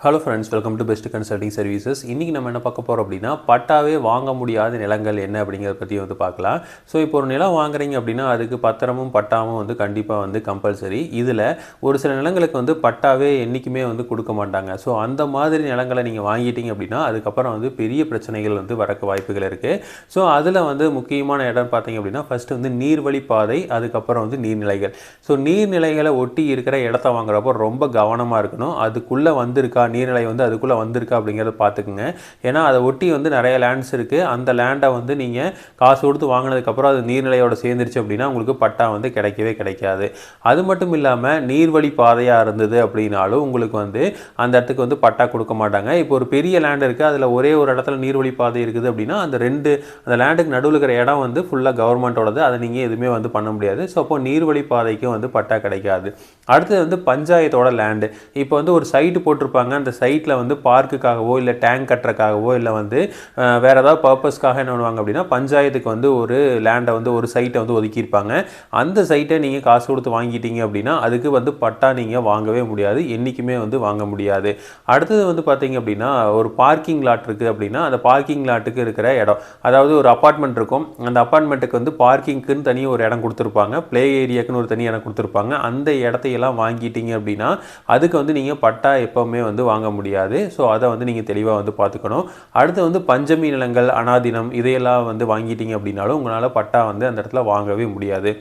Hello friends welcome to best consulting services இன்றைக்கி நம்ம என்ன பார்க்க போகிறோம் அப்படின்னா பட்டாவே வாங்க முடியாத நிலங்கள் என்ன அப்படிங்கிறத பற்றி வந்து பார்க்கலாம். ஸோ இப்போ ஒரு நிலம் வாங்குறீங்க அப்படின்னா அதுக்கு பத்திரமும் பட்டாவும் வந்து கண்டிப்பாக வந்து கம்பல்சரி இதில் ஒரு சில நிலங்களுக்கு வந்து பட்டாவே என்றைக்குமே வந்து கொடுக்க மாட்டாங்க. ஸோ அந்த மாதிரி நிலங்களை நீங்கள் வாங்கிட்டீங்க அப்படின்னா அதுக்கப்புறம் வந்து பெரிய பிரச்சனைகள் வந்து வரக்கு வாய்ப்புகள் இருக்குது ஸோ அதில் வந்து முக்கியமான இடம் பார்த்தீங்க அப்படின்னா ஃபஸ்ட்டு வந்து நீர்வழி பாதை அதுக்கப்புறம் வந்து நீர்நிலைகள். ஸோ நீர்நிலைகளை ஒட்டி இருக்கிற இடத்த வாங்குறப்போ ரொம்ப கவனமாக இருக்கணும். அதுக்குள்ளே வந்திருக்கா நீர்நிலை வந்து அதுக்குள்ளே வந்திருக்கா அப்படிங்கிறத பார்த்துக்குங்க. ஏன்னா அதை ஒட்டி வந்து நிறைய லேண்ட்ஸ் இருக்குது அந்த லேண்டை வந்து நீங்கள் காசு கொடுத்து வாங்கினதுக்கப்புறம் அது நீர்நிலையோட சேர்ந்துருச்சு அப்படின்னா உங்களுக்கு பட்டா வந்து கிடைக்கவே கிடைக்காது. அது மட்டும் இல்லாமல் நீர்வழி பாதையாக இருந்தது அப்படின்னாலும் உங்களுக்கு வந்து அந்த இடத்துக்கு வந்து பட்டா கொடுக்க மாட்டாங்க. இப்போ ஒரு பெரிய லேண்ட் இருக்குது அதில் ஒரே ஒரு இடத்துல நீர்வழி பாதை இருக்குது அப்படின்னா அந்த ரெண்டு அந்த லேண்டுக்கு நடுவில் இருக்கிற இடம் வந்து ஃபுல்லாக கவர்மெண்ட்டோடது அதை நீங்கள் எதுவுமே வந்து பண்ண முடியாது. ஸோ அப்போ நீர்வழி பாதைக்கும் வந்து பட்டா கிடைக்காது. அடுத்தது வந்து பஞ்சாயத்தோட லேண்டு இப்போ வந்து ஒரு சைட்டு போட்டிருப்பாங்க. அந்த சைட்டில் வந்து பார்க்குக்காகவோ இல்லை டேங்க் கட்டுறக்காகவோ இல்லை வந்து வேறு ஏதாவது பர்பஸ்க்காக என்ன பண்ணுவாங்க அப்படின்னா பஞ்சாயத்துக்கு வந்து ஒரு லேண்டை வந்து ஒரு சைட்டை வந்து ஒதுக்கியிருப்பாங்க. அந்த சைட்டை நீங்கள் காசு கொடுத்து வாங்கிட்டீங்க அப்படின்னா அதுக்கு வந்து பட்டா நீங்கள் வாங்கவே முடியாது. என்றைக்குமே வந்து வாங்க முடியாது. அடுத்தது வந்து பார்த்தீங்க அப்படின்னா ஒரு பார்க்கிங் லாட் இருக்குது அப்படின்னா அந்த பார்க்கிங் லாட்டுக்கு இருக்கிற இடம். அதாவது ஒரு அப்பார்ட்மெண்ட் இருக்கும். அந்த அப்பார்ட்மெண்ட்டுக்கு வந்து பார்க்கிங்க்குன்னு தனி ஒரு இடம் கொடுத்துருப்பாங்க. ப்ளே ஏரியாக்குன்னு ஒரு தனி இடம் கொடுத்துருப்பாங்க. அந்த இடத்தையெல்லாம் வாங்கிட்டீங்க அப்படின்னா அதுக்கு வந்து நீங்கள் பட்டா எப்போவுமே வந்து வாங்க முடியாது. ஸோ அதை வந்து நீங்கள் தெளிவாக வந்து பார்த்துக்கணும். அடுத்து வந்து பஞ்சமி நிலங்கள் அனாதினம் இதையெல்லாம் வந்து வாங்கிட்டீங்க அப்படின்னாலும் உங்களால் பட்டா வந்து அந்த இடத்துல வாங்கவே முடியாது.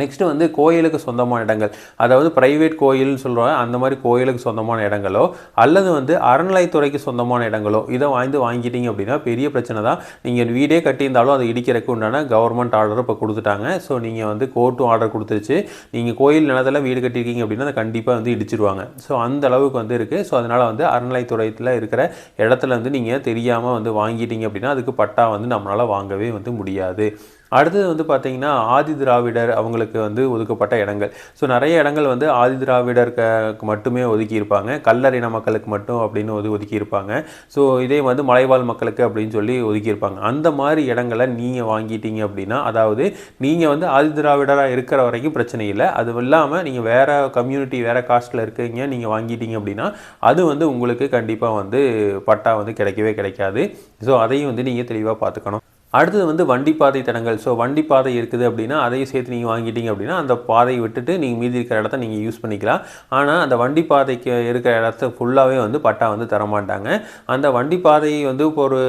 நெக்ஸ்ட்டு வந்து கோயிலுக்கு சொந்தமான இடங்கள். அதாவது ப்ரைவேட் கோயில்னு சொல்கிறோம் அந்த மாதிரி கோயிலுக்கு சொந்தமான இடங்களோ அல்லது வந்து அறநிலைத்துறைக்கு சொந்தமான இடங்களோ இதை வாங்கி வாங்கிட்டீங்க அப்படின்னா பெரிய பிரச்சனை தான். நீங்கள் வீடே கட்டியிருந்தாலும் அதை இடிக்கிறதுக்கு உண்டான கவர்மெண்ட் ஆர்டர் இப்போ கொடுத்துட்டாங்க. ஸோ நீங்கள் வந்து கோர்ட்டும் ஆர்டர் கொடுத்துருச்சு. நீங்கள் கோயில் நிலத்தில் வீடு கட்டியிருக்கீங்க அப்படின்னா அதை கண்டிப்பாக வந்து இடிச்சிருவாங்க. ஸோ அந்த அளவுக்கு வந்து இருக்குது ஸோ அதனால் வந்து அறநிலைத்துறையில் இருக்கிற இடத்துல வந்து நீங்கள் தெரியாமல் வந்து வாங்கிட்டீங்க அப்படின்னா அதுக்கு பட்டா வந்து நம்மளால் வாங்கவே வந்து முடியாது. அடுத்தது வந்து பார்த்தீங்கன்னா ஆதி திராவிடர் அவங்களுக்கு வந்து ஒதுக்கப்பட்ட இடங்கள். ஸோ நிறைய இடங்கள் வந்து ஆதி திராவிடருக்கு மட்டுமே ஒதுக்கியிருப்பாங்க. கல்லறின மக்களுக்கு மட்டும் அப்படின்னு ஒது ஒதுக்கியிருப்பாங்க. ஸோ இதே வந்து மலைவாழ் மக்களுக்கு அப்படின்னு சொல்லி ஒதுக்கியிருப்பாங்க. அந்த மாதிரி இடங்களை நீங்கள் வாங்கிட்டீங்க அப்படின்னா அதாவது நீங்கள் வந்து ஆதி திராவிடராக இருக்கிற வரைக்கும் பிரச்சனை இல்லை. அது இல்லாமல் நீங்கள் வேறு கம்யூனிட்டி வேறு காஸ்ட்டில் இருக்கீங்க நீங்கள் வாங்கிட்டீங்க அப்படின்னா அது வந்து உங்களுக்கு கண்டிப்பாக வந்து பட்டா வந்து கிடைக்கவே கிடைக்காது. ஸோ அதையும் வந்து நீங்கள் தெளிவாக பார்த்துக்கணும். அடுத்தது வந்து வண்டி பாதை தடங்கள். ஸோ வண்டி பாதை இருக்குது அப்படின்னா அதையும் சேர்த்து நீங்கள் வாங்கிட்டீங்க அப்படின்னா அந்த பாதையை விட்டுட்டு நீங்கள் மீதி இருக்கிற இடத்த நீங்கள் யூஸ் பண்ணிக்கலாம். ஆனால் அந்த வண்டி பாதைக்கு இருக்கிற இடத்த ஃபுல்லாகவே வந்து பட்டா வந்து தரமாட்டாங்க. அந்த வண்டி பாதை வந்து இப்போ ஒரு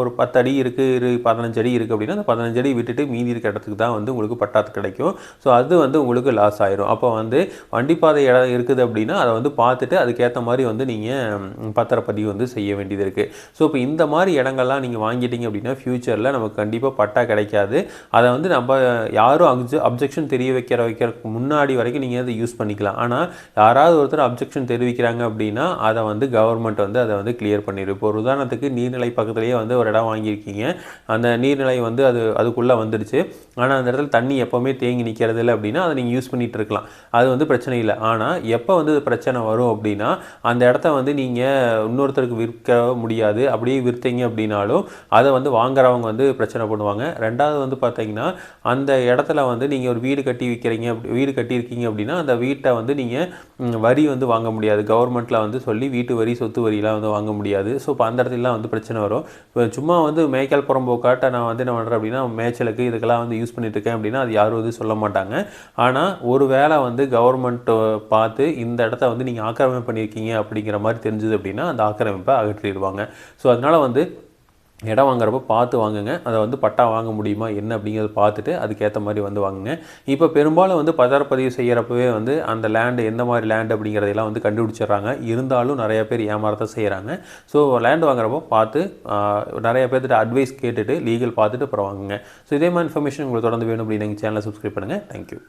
ஒரு பத்து அடி இருக்குது இரு பதினஞ்சு அடி இருக்குது அப்படின்னா அந்த பதினஞ்சு அடி விட்டுட்டு மீதி இருக்கிற இடத்துக்கு தான் வந்து உங்களுக்கு பட்டாத்து கிடைக்கும். ஸோ அது வந்து உங்களுக்கு லாஸ் ஆயிரும். அப்போ வந்து வண்டி பாதை இடம் இருக்குது அப்படின்னா அதை வந்து பார்த்துட்டு அதுக்கேற்ற மாதிரி வந்து நீங்கள் பத்திரப்பதிவு வந்து செய்ய வேண்டியது இருக்குது ஸோ இப்போ இந்த மாதிரி இடங்கள்லாம் நீங்கள் வாங்கிட்டீங்க அப்படின்னா ஃப்யூச்சரில் நம்ம நமக்கு கண்டிப்பாக பட்டா கிடைக்காது. அதை வந்து நம்ம யாரும் அப்ஜெ அப்ஜெக்ஷன் தெரிய வைக்கிற வைக்கிறதுக்கு முன்னாடி வரைக்கும் நீங்கள் அதை யூஸ் பண்ணிக்கலாம். ஆனால் யாராவது ஒருத்தர் அப்ஜெக்ஷன் தெரிவிக்கிறாங்க அப்படின்னா அதை வந்து கவர்மெண்ட் வந்து அதை வந்து கிளியர் பண்ணிடும் இப்போ ஒரு உதாரணத்துக்கு நீர்நிலை பக்கத்துலேயே வந்து ஒரு இடம் வாங்கியிருக்கீங்க. அந்த நீர்நிலை வந்து அது அதுக்குள்ளே வந்துடுச்சு ஆனால் அந்த இடத்துல தண்ணி எப்போவுமே தேங்கி நிற்கிறது இல்லை அப்படின்னா அதை நீங்கள் யூஸ் பண்ணிட்டு இருக்கலாம். அது வந்து பிரச்சனை இல்லை. ஆனால் எப்போ வந்து பிரச்சனை வரும் அப்படின்னா அந்த இடத்த வந்து நீங்கள் இன்னொருத்தருக்கு விற்க முடியாது. அப்படியே விற்றீங்க அப்படின்னாலும் அதை வந்து வாங்குறவங்க வந்து பிரச்சனை பண்ணுவாங்க. ரெண்டாவது வந்து பார்த்தீங்கன்னா அந்த இடத்துல வந்து நீங்கள் ஒரு வீடு கட்டி விற்கிறீங்க அப்படி வீடு கட்டியிருக்கீங்க அப்படின்னா அந்த வீட்டை வந்து நீங்கள் வரி வந்து வாங்க முடியாது. கவர்மெண்ட்டில் வந்து சொல்லி வீட்டு வரி சொத்து வரிலாம் வந்து வாங்க முடியாது. ஸோ இப்போ அந்த இடத்துலலாம் வந்து பிரச்சனை வரும். இப்போ சும்மா வந்து மேய்க்கால் புறம்போக்காட்ட நான் வந்து என்ன பண்ணுறேன் அப்படின்னா மேய்ச்சலுக்கு இதுக்கெல்லாம் வந்து யூஸ் பண்ணிட்டு இருக்கேன் அப்படின்னா அது யாரும் வந்து சொல்ல மாட்டாங்க. ஆனால் ஒரு வேளை வந்து கவர்மெண்ட் பார்த்து இந்த இடத்த வந்து நீங்கள் ஆக்கிரமிப்பு பண்ணியிருக்கீங்க அப்படிங்கிற மாதிரி தெரிஞ்சது அப்படின்னா அந்த ஆக்கிரமிப்பை அகற்றிடுவாங்க. ஸோ அதனால் வந்து இடம் வாங்குறப்ப பார்த்து வாங்குங்க. அதை வந்து பட்டா வாங்க முடியுமா? என்ன அப்படிங்கிறத பார்த்துட்டு அதுக்கேற்ற மாதிரி வந்து வாங்குங்க. இப்போ பெரும்பாலும் வந்து பதாரப்பதிவு செய்கிறப்பவே வந்து அந்த லேண்டு எந்த மாதிரி லேண்டு அப்படிங்கிறதெல்லாம் வந்து கண்டுபிடிச்சிடுறாங்க. இருந்தாலும் நிறைய பேர் ஏமாறத்தான் செய்கிறாங்க ஸோ லேண்டு வாங்குறப்போ பார்த்து நிறைய பேர்த்திட்ட அட்வைஸ் கேட்டுட்டு லீகல் பார்த்துட்டு அப்புறம் வாங்குங்க. ஸோ இதே மாதிரி இன்ஃபர்மேஷன் உங்களுக்கு தொடர்ந்து வேணும் அப்படின்னு எங்கள் சேனலை சப்ஸ்கிரைப் பண்ணுங்கள் தேங்க்யூ